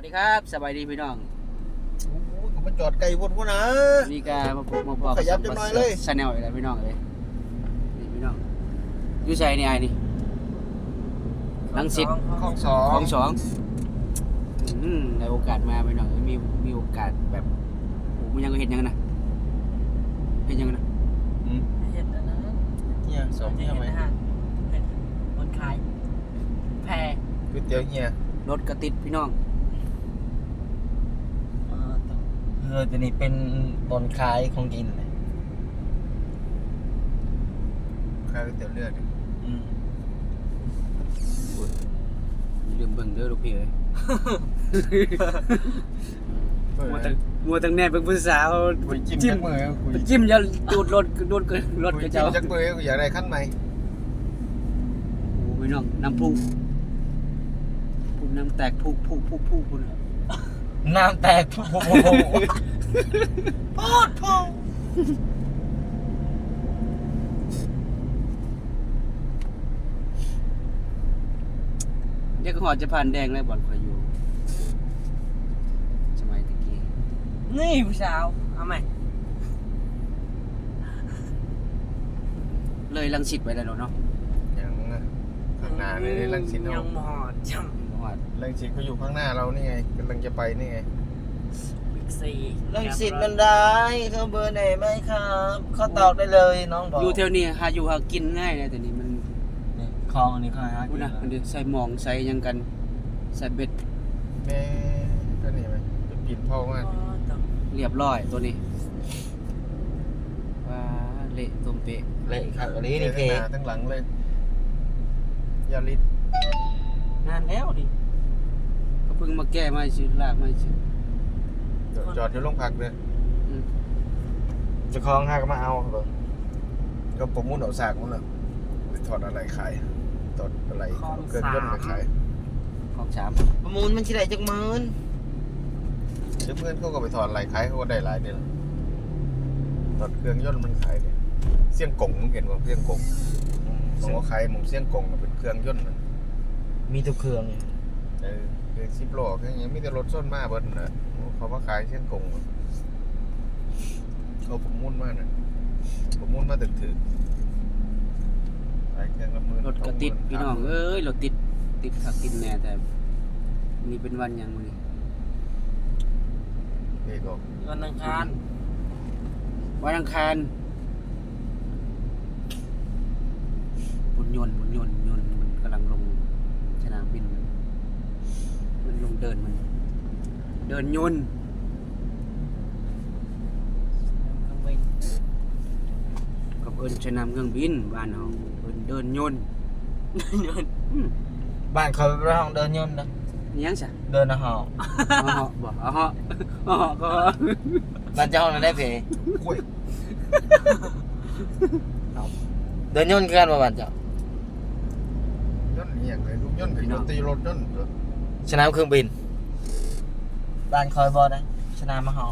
วัสดีครับสบายดีพี่น้องโอ้โหก็มาจอดไกลบนพวกนะ นี่ก็มาพบมาบอกขยับจังหน่อยเลย ชาแนลอีกแล้วพี่น้องเลยนี่พี่น้องอยู่ใส่นี่ไอ้นี่ลังสิตห้องสอของงสองอืมในโอกาสมาพี่น้องมีมีโอกาสแบบโอ้มันยังก็เห็นยังนะเห็นยังนะอืมเห็นแล้วนะเนี่ยสองเนี่ยไหมเห็นอาหารเห็นคนขายแพรก๋วยเตี๋ยวเนี่ยรถกระติดพี่น้อง เออ เรือตัวนี้เป็นบอนคล้ายของกินเลยขายก๋วยเตี๋ยวเลือดอืมลืมเบิ่งเด้อลูกพี่เอ้ยเปิดมัวตั้งมัวตั้งแน่เป็นผู้สาวคุยจิ้มจิ้จัมกมือคุยจิ้มจะดูดรถดูดรถคุกยระจิ้เจ้ามจักมือกูอยากได้ขั้นใหม่โอ้พี่น้องน้ำพุพุน้ำแตกพุพุพุพุพุนะ น้ำแตกโอ้โหปอดพองเด็กหอดจะผ่านแดงเลยบ่อนคอยอยู่สมัยตะกี้นี่ผู้สาวเอาไหมเลยลังสิตไปแล้วเนาะยังนะข้างหน้านี่ลังสิตยัเอางหมอดจ หอดลังสิตเขาอยู่ข้างหน้าเรานี่ไงกำลังจะไปนี่ไงำบิ๊กซีลังสิตมันได้เขาเบอร์ไหนไหมครับเขาตอบได้เลยน้องบอกอยู่แถวนี้หาอยู่หากินง่ายเลยแต่นี่มันนี่คลองอันนี้เขาหาพูกิดนนะมันเดี๋ยวใส่หมองใส่หยังกันใส่เบ็ดแม่ก็นี่ไหมจะปีนพ่อมากเรียบร้อยตัวนี้ว้าเละตุ่มเปะเละครับอันนี้นี่นี่เพทั้งหน้าทั้งหลังเลยยาลิส นานแล้วดิก็เพิ่งมาแก้มาชื่อลากมาชื่อจอดจอดอยู่โรงพักเลยอืมเจะคลองหาก็มาเอาครับผมก็ประมุ่นเอาสากมันเลยไปถอดอะไรขายถอดอะไรเกินย่นมาขายของสามประมูลมันชิได้จักหมื่นเดี๋ยวเพื่อนเขาก็ไปถอดอะไรขายเขาก็ได้หลายเดือนถอดเครื่องย่นต์มันขายเนี่ยเสี่ยงกงมึงเห็นว่าเสี่ยงกงผมว่าขายหมุมเสี่ยงกงน่ะเป็นเครื่องย่นต์มัน มีทุกเครื่องเออเครื่องซิปล้อเครื่องอย่างนี้มีแต่รถส้นมาเบิดน่ะเขามาขายเสี่ยงกงน่ะเขาผมมุ่นมากนะผมมุ่นมาถึงถึงขายเครื่องละหมื่นรถกระติดสหมื่พี่น้องสามหมื่เอ้ยรถติดติดขักติดแน่แต่นี่เป็นวันหยังวันนี้เด็กก็วันอังคารวันอังคารบุญยนต์บุญยนต์ยนต์มันกำลังลง สนามบิน มันลงเดินมัน เดินยนต์เครื่องบินกับเอินสนามเครื่องบินบ้านเฮาเอินเดินยนต์เดินอืมบ้านเขาไปห้องเดินยนต์นะนี่ยังซะเดินนะหอเอาเหาะบ่เอาเหาะเอาเหาะก็บ้านเจ้าน่ะได้เพกล้วยเดินยนต์คือกันบ่บ้านเจ้าย่นต์ อหย่างเลยลูกย่นต์กับย่นต์ตีรถย่นต์ตัวสนามเครื่องบิน บ้านคอยบอได้สนามมหอ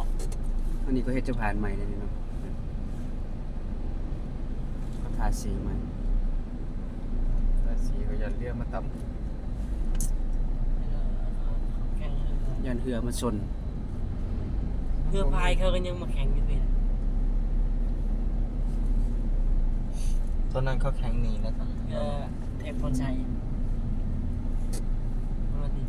อันนี้ก็เฮ็ดจะผ่านใหม่เลยนี่เนาะก็ทาสีใหม่แต่สีก็ยันเรียกมาต่แข่งเรือยันเหือมาชนเรือพายเขาก็ยังมาแข่งอยู่เลยตอนนั้นเขาแข่งหนีแล้วก็เรือเทพพลชัยมาดิ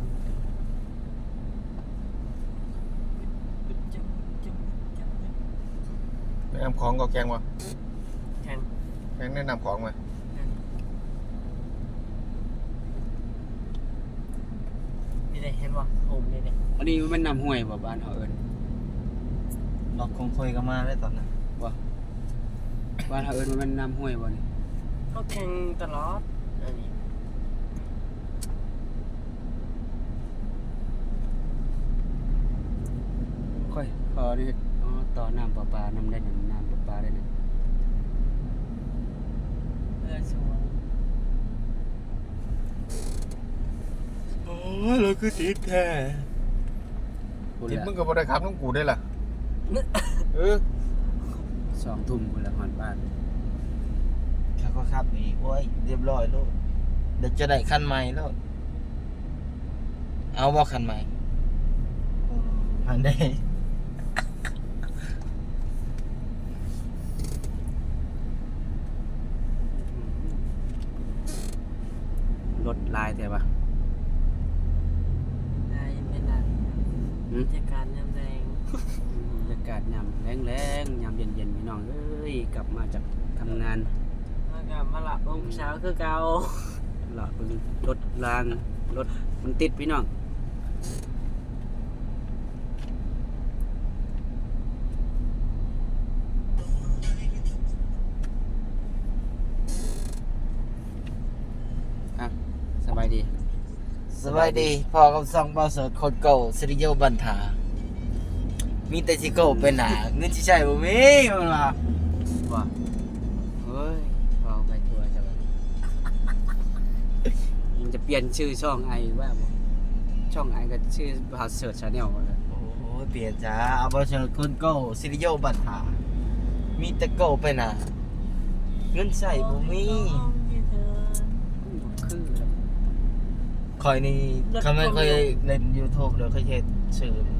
จุ๊บจุ๊บจุ๊บจุ๊บำแนะนำของก็แกงวะแข่งแกงแนะนำของมานี่ได้เห็นว่าโฮมนี่ได้อันนี้มันนำห้วยบ่บ้านเฮาเอิ้นล็อกคงคุยกันมาได้ตอนนั้นบ้านเฮาเอิ้นว่ามันนำห้วยบ่นี่เขาแข่งตลอดอันนี้ค่อยพอนี่อ๋อต่อน้ำประปานำได้น้ำน้ำประปาได้นะ เรือสวน โอ้ยเรา คือติดแท้พุ่นทิศละมึงก็บ่ได้ขับน้องกูได้ล่ะ เออสองทุ่มพุ่นละฮอดบ้านเขาก็ขับอีกโอ้ยเรียบร้อยลูกเดี๋ยวจะได้คันใหม่แล้ว เอาบ่คันใหม่อันใดรถลายแต่ปะ ได้เป็นอะไร หืม จัดการน้ำแดง บรรยากา ศยามแรงๆยามเย็นๆพี่น้องเอ้ยกลับมาจากทำงานมากลับมาละองค์เช้าคือเก่าหลอดเป็นรถรางรถมันติดพี่น้องอะสบายดี สบายดีพอกับซองเบาเสิร์ตคนเก่าสิริโยบันทา มีแต่สิโก้เป็นหนาเงินสิใช่บ่มีมันว่าว่าเฮ้ยเอาไปทัวร์จะไปมันจะเปลี่ยนชื่อช่องไอว่าบ่ช่องไอก็ชื่อบาเสิร์ชชาแนลเลยโอ้โหเปลี่ยนจ้าเอาเบาเสิร์ตคนเก่าสิริโยบันทามีแต่โก้เป็นหนาเงินใส่บ่มีคือแล้วคอยนี่เขาไม่เคยเล่น YouTube เด้อเคยเฮ็ดชื่อมันบ่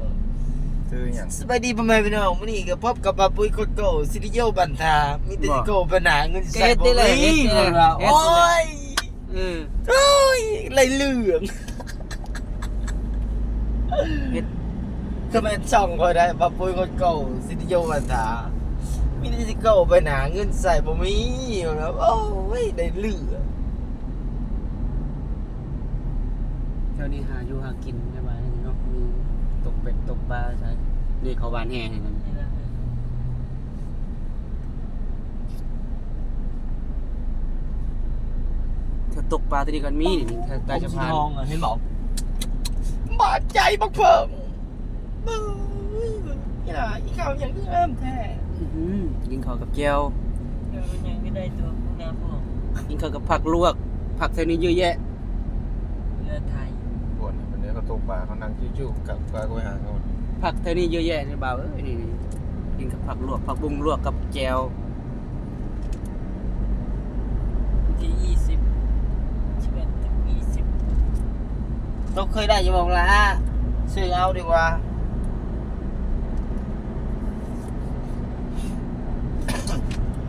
ซื้ออย่างสบายดีพ่อแม่พี่น้องมื้อนี้ก็พบกับปาปุ้ยคนเก่าสิริโยบันทามีแต่สิโก้เป็นหนาเงินใส่บ่มีมันว่าโอ้ยเออโอ้ยไรเหลืองเฮ็ดก็แม่นช่องคอยได้ปาปุ้ยคนเก่าสิริโยบันทามีแต่สิโก้ไปหนาเงินใส่บ่มีมันว่าโอ้ยได้เหลืองเท่านี้หาอยู่หากินได้บ้างเนาะมีตก เป็ดตกปลาใช่นี่เขาบานแห่ให้นั่นถ้าตกปลาตัวนี้กันมีนี่ถ้าใต้สะพานทองอะเห็นบอกบาดใจบักเพิ่งเอ้ยนี่ล่ะอีเขาอย่างที่เริ่มแท้อื้อหือกินข้าวกับแก้วเดี๋ยวยังไม่ได้ตัวพวกน้ำพวกกินข้าวกับผักลวก ผักเท่านี้เยอะแยะเรือไทยปวดวันนี้ เขาตกปลาเขานั่งจิ้วๆกับปลาก็ไปหาเขาผักเท่านี้เยอะแยะนี่บ่าวเอ้ยนี่กินกับผักลวกผักบุ้งลวกกับแก้วที่ยี่สิบชีวิตถึงยี่สิบเราเคยได้อยังบอกละซื้อเอาดีกว่า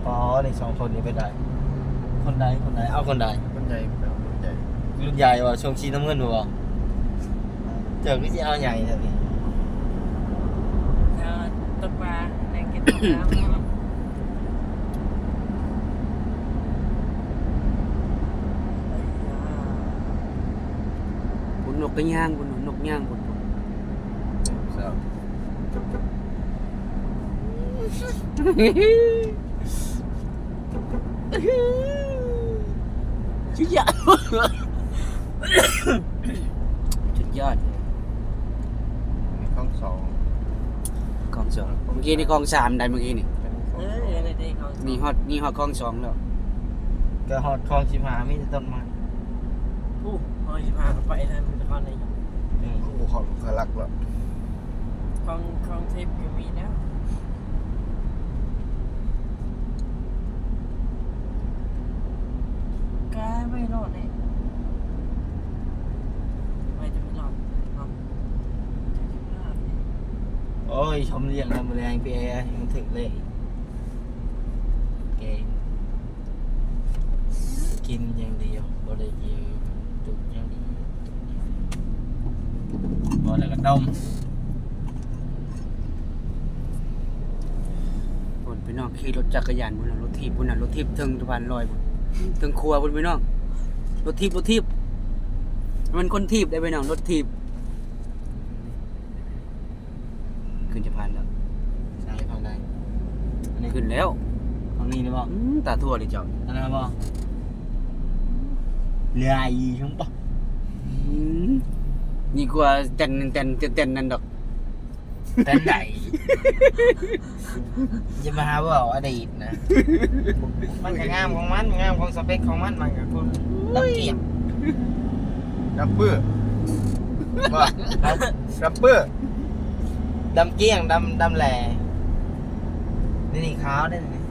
อ๋อในสองคนนี้ไปได้ คนใดคนใดเอาคนใดมันใหญ่แบบมันใหญ่ รุ่นใหญ่ว่ะชงชีน้ำเงินบ่เจอก็จะ เอาใหญ่แต่พี่ถ้าตกปลาในเก็บต สองเมื่อกี้นี่กองสามได้เมื่อกี้นี่มีฮอตนี่ฮอตกองสองแล้วก็ฮอดคลองชิมหามีแต่ต้นไม้ผู้พอจะพาไปทางนครนายกอืมโอ้โหเขาเขารักแล้วคลองคลองเทพก็มีแล้วกาไม่รอดเลยไม่จะไม่รอดเนาะจะไม่รอดเนี่ย โอ้ยชมเรียงแล้วมาแรงพี่เอมันถึงเลยเกงกินอย่างเดียวบ่ได้ยืมจุกอย่างเดียวบ่แล้วก็ดมบุญพี่น้องขี่รถจักรยานบน่ะรถทีบบน่ะรถทีบถึงสะพานลอยบุญถึงครัวบุญพี่น้องรถทีบรถทีบมันคนทีบได้พี่น้องรถทีบ ขึ้นสะพานแล้วใช่ฟังได้อันนี้ขึ้นแล้วฟังนี้หรือเปล่าอืมตาทั่วเลยเจ้าอันนั้นเปล่าเรือไอีช่างปะอืมนี่กว่าเต้นเต้นเต้นเต้นนั่นดอกแต่ไหนจะมาหาว่าอดีตนะ มันก็งามของมันงามของสเปคของมันมันก็คุณดับเกียบดับเบิ้ลว่าดับเบิ้ล ดำเกี้ยงดำดำแหล่นี่นี่ขาวได้นี่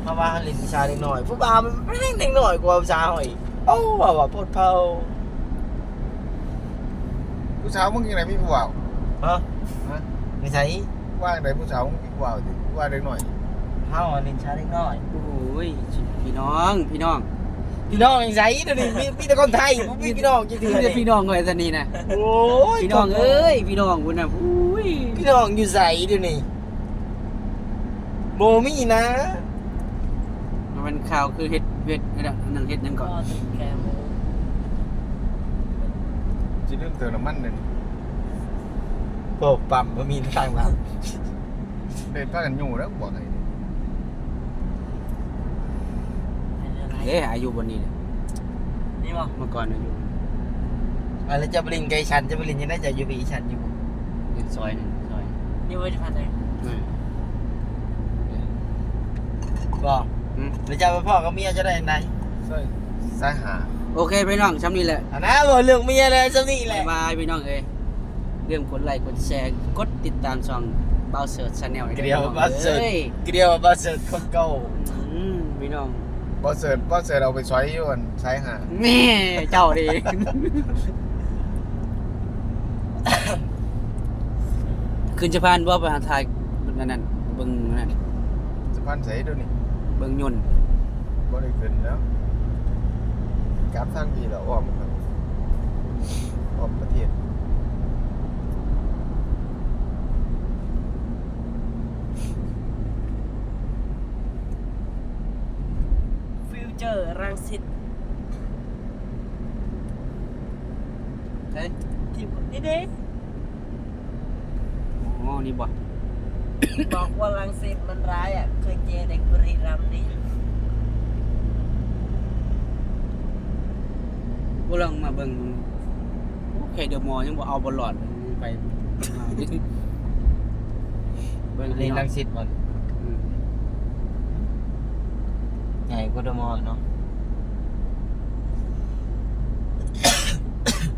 เพราะว่าลินผู้ชายเล็กหน่อยผู้บ่าวมันไม่เล็กหน่อยกว่าผู้ชายอีกโอ้ว่าว่าปวดเผาผู้สาวมึงยังไงมีผู้บ่าวฮะฮะไม่ใช่ว่าไหนผู้สาวมึงมีผู้บ่าวดิว่าเด็กหน่อยเฮาอันนี้ชาเล็กน้อยโอ้ยพี่น้องพี่น้อง พี่น้องยังไงเดี๋ยวนี้มีมีแต่คนไทยบ่มีพี่น้องจังพี่ซี่เดี๋ยวพี่น้องเลยตอนนี้นะโอ้ยพี่น้องเอ้ยพี่น้องคุณน่ะอุ้ยพี่น้องอยู่ไสเดี๋ยวนี้บ่มีนะ มันข่าวคือเฮ็ดเฮ็ดอันนั้นเฮ็ดหยังก่ก็อนติดแคมูจะเริ่มเติมน้ำมันเลยโอ้ปั๊มบ่มีทางลัดเดินพากันอยู่แล้วบอกไงเอ้อายุบนนี้เนี่ยนี่บอกเมื่อก่อนอายุอะไรจะบรินไกลชันจะบรินยังได้จะอยู่บีชันอยู่อยู่ซอยหนึงซอยนี่ว่าจะพันไหนอืมบอกอืมหรือจะไปพ่อกับเมียจะได้ยังไงใช่สายหาโอเคพี่น้องช้ำนี้แหละอะนะบอกเรื่องเมียเลยสักนี่แหบ๊าละยบายพี่น้องเอ้ยเรื่องกดไลค์กดแชร์กดติดตามช่องเบาเสิร์ชชาแนลเกลียวบัสเซิร์เกลียวบัสเซิร์คนเก่าอืมพี่น้อง บอสเสิร์ตบอสเสิร์ตเอาไปซอยอยู่อันสายหาแม่เจ้าดีขึ้นสะพานบ่ไปหาทายนั่นนั่นเบิ่งนั่นสะพานใสเดี๋ยวนี้เบิ่งยนต์บ่ได้ขึ้นแล้วกราฟทางพี่แล้วอ้อมครับอ้อมประเทศ ฟิวเจอร์รังสิต เฮ้ย ที่นี่ เด้อ๋อนี่บ่บอกว่ารังสิตมันร้ายอะ เคยเจอเด็กบุรีรัมย์นี่บ่ลองมาเบิ่งโอเคเดี๋ยวหมอยังบ่เอาบ่หลอดไปเอาดิเบิ่งเรียนรังสิตมันอืมใหญ่กว่าเดมอเนาะ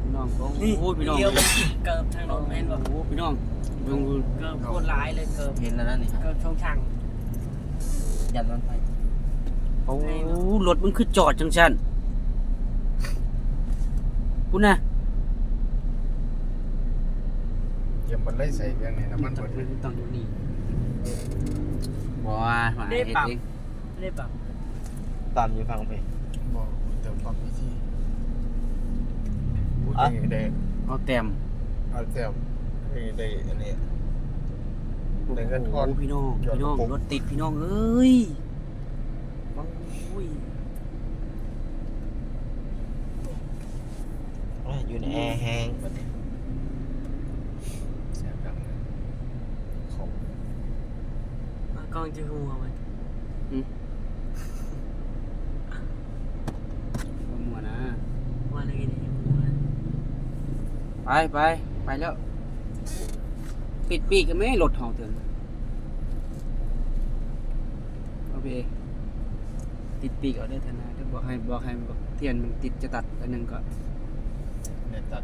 พี่น้ องโอ้ยพี่น้องเดียวมันเกิบทางโน้นแม่นบอกโอ้พี่น้องเบิ่งดูเกิบโคตรร้ายเลยเกิบเห็นแล้วนั่นนี่เกิบช่องช่างยันมันไปโอ้รถมันคือจอดจังซั่นพุ่นน่ะเยี่ยมมันไล่ใส่เพียงไหนน้ำมันต้หมองดเลยต้องอยู่นี่บ่ว่ามาเฮ็ดเองไม่ได้ปรับตามอยู่ฟังเพลงบอกเติมความพิธี พูดยังไงได้เอาแต้มเอาเติมให้ได้อันนี้ ได้เงินทอน โพี่น้องยอดพี่น้องกระปุกรถติดพี่น้องเอ้ยโอ้ยอยู่ในแอร์แห้งเสียงดังเลยของกล้องจะหัวมัน บ่มัวนะ ว่าอะไรกันเนี่ยหัว ไปไปไปแล้ว ปิดปีกกันไหมรถเฮาเตือนเอาไปเองติดปีกเอาได้ทันนะเดี๋ยวบอกให้บอกให้บอกเทียนมันติดจะตัดอันหนึงก็เน็ตตัด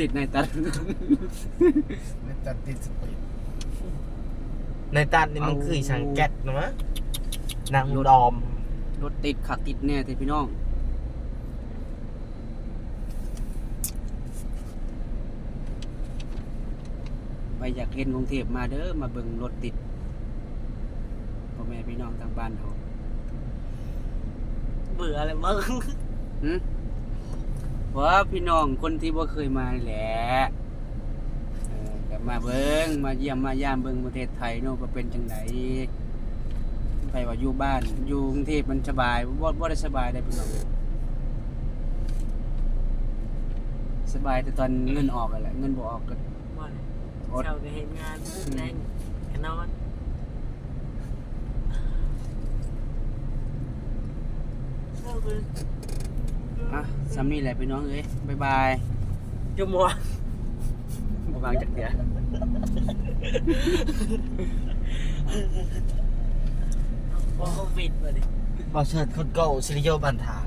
ติดในตัดเน็ตตัดติดสปีดในตัดนี่มันคือสังแก๊สนะมะนางดอม รถติดขักติดแน่แต่พี่น้อง ไปอยากเห็นกรุงเทพมาเด้อมาเบิ่งรถติดพ่อแม่พี่น้องทางบ้านเขาเบื่ออะไรมึงหึว่าพี่น้องคนที่บ่เคยมานี่แหละเออก็มาเบิ่งมาเยี่ยมมายามเบิ่งประเทศไทยเนาะก็เป็นจังไดไปว่าอยู่บ้าน อยู่กรุงเทพมันสบายบ่บ่ได้สบายได้พี่น้องสบายแต่ตอนเงินออกอะแหละเงินบ่ออกก็ว่า อะไรอด เช้าก็เห็นงานแรงก็นอนเช้าก็อะซ้ำนี่แหละพี่น้องเอ้ยบ๊ายบายจุ่มหัวบ่วางจักเดียวพอโควิดมาดิ บอเชิดคนเก่าสิริโยบันทา